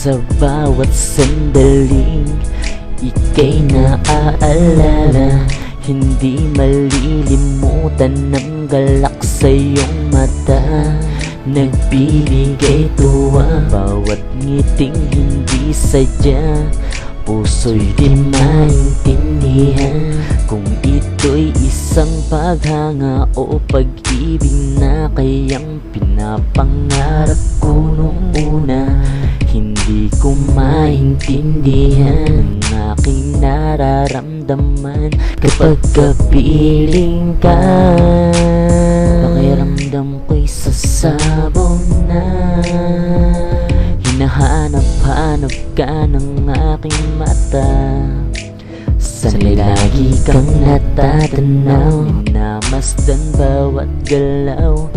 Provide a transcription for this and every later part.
Sa bawat sandaling Ika'y naaalala. Hindi malilimutan ng galak sa iyong mata. Nagbibigay tuwa. Bawat ngiting hindi sadya. Puso'y di maintindihan. Kung ito'y isang paghanga o pag-ibig na kayang pinapangarap ko nung una ko maintindihan aking nararamdaman Kapag kapiling ka. Pakiramdam ko'y sasabong na. Hinahanap-hanap ka ng aking mata. Sana'y lagi kang natatanaw Minamasdan bawat galaw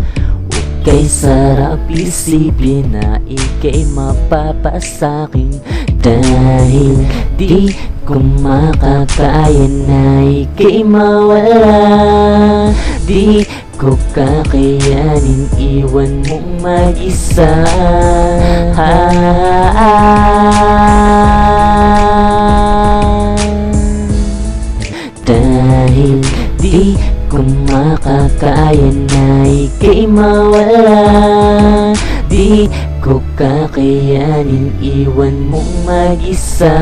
Ukay sarap isipin na ika'y mapapasakin Dahil di ko makakaya na ika'y mawala. Di ko kakayanin iwan mong mag-isa. Dahil di ko makakaya na ika'y mawala. Di ko kakayanin iwan mong mag-isa